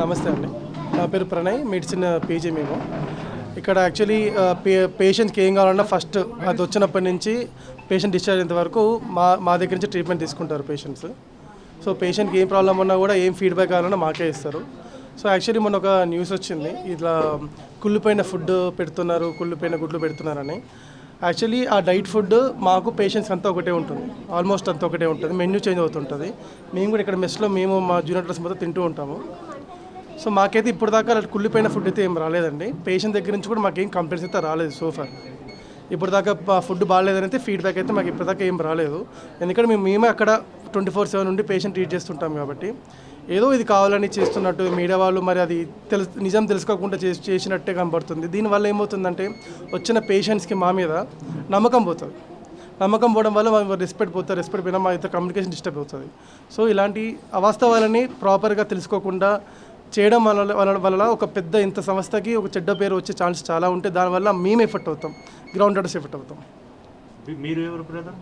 నమస్తే అండి. నా పేరు ప్రణయ్ మెడిసిన్ పీజీ మేము. ఇక్కడ యాక్చువల్లీ పే పేషెంట్కి ఏం కావాలన్నా ఫస్ట్ అది వచ్చినప్పటి నుంచి పేషెంట్ డిశ్చార్జ్ అయ్యేంత వరకు మా మా దగ్గర నుంచి ట్రీట్మెంట్ తీసుకుంటారు పేషెంట్స్ సో పేషెంట్కి ఏం ప్రాబ్లం ఉన్నా కూడా ఏం ఫీడ్బ్యాక్ కావాలన్నా మాకే ఇస్తారు. సో యాక్చువల్లీ మొన్న ఒక న్యూస్ వచ్చింది. ఇట్లా కుళ్ళిపోయిన ఫుడ్ పెడుతున్నారు కుళ్ళిపోయిన గుడ్లు పెడుతున్నారని. యాక్చువల్లీ ఆ డైట్ ఫుడ్ మాకు పేషెంట్స్ అంతా ఒకటే ఉంటుంది. ఆల్మోస్ట్ అంతా ఒకటే ఉంటుంది. మెన్యూ చేంజ్ అవుతుంటుంది. మేము కూడా ఇక్కడ మెస్లో మేము మా జూనియర్ డ్రెస్ మొత్తం తింటూ ఉంటాము. సో మాకైతే ఇప్పుడు దాకా అలా కుళ్ళిపోయిన ఫుడ్ అయితే ఏం రాలేదండి. పేషెంట్ దగ్గర నుంచి కూడా మాకేం కంప్లైంట్స్ అయితే రాలేదు సోఫార్ ఇప్పుడు దాకా ఫుడ్ బాగాలేదని అయితే ఫీడ్బ్యాక్ అయితే మాకు ఇప్పటిదాకా ఏం రాలేదు. ఎందుకంటే మేము మేమే అక్కడ ట్వంటీ ఫోర్ సెవెన్ నుండి పేషెంట్ ట్రీట్ చేస్తుంటాం కాబట్టి. ఏదో ఇది కావాలని చేస్తున్నట్టు మీడియా వాళ్ళు మరి అది తెలుసు నిజం తెలుసుకోకుండా చేసి చేసినట్టే కనబడుతుంది. దీనివల్ల ఏమవుతుందంటే వచ్చిన పేషెంట్స్కి మా మీద నమ్మకం పోతుంది. నమ్మకం పోవడం వల్ల మాకు రెస్పెక్ట్ పోతుంది రెస్పెక్ట్ పోయినా మా ఇద్దరు కమ్యూనికేషన్ డిస్టర్బ్ అవుతుంది. సో ఇలాంటి అవాస్తవాలని ప్రాపర్గా తెలుసుకోకుండా చేయడం వల్ల వల్ల వల్ల ఒక పెద్ద ఇంత సంస్థకి ఒక చెడ్డ పేరు వచ్చే ఛాన్స్ చాలా ఉంటే దానివల్ల మేము ఎఫెక్ట్ అవుతాం. గ్రౌండ్ అడ్రస్ ఎఫెక్ట్ అవుతాం మీరు ఎవరు బ్రదర్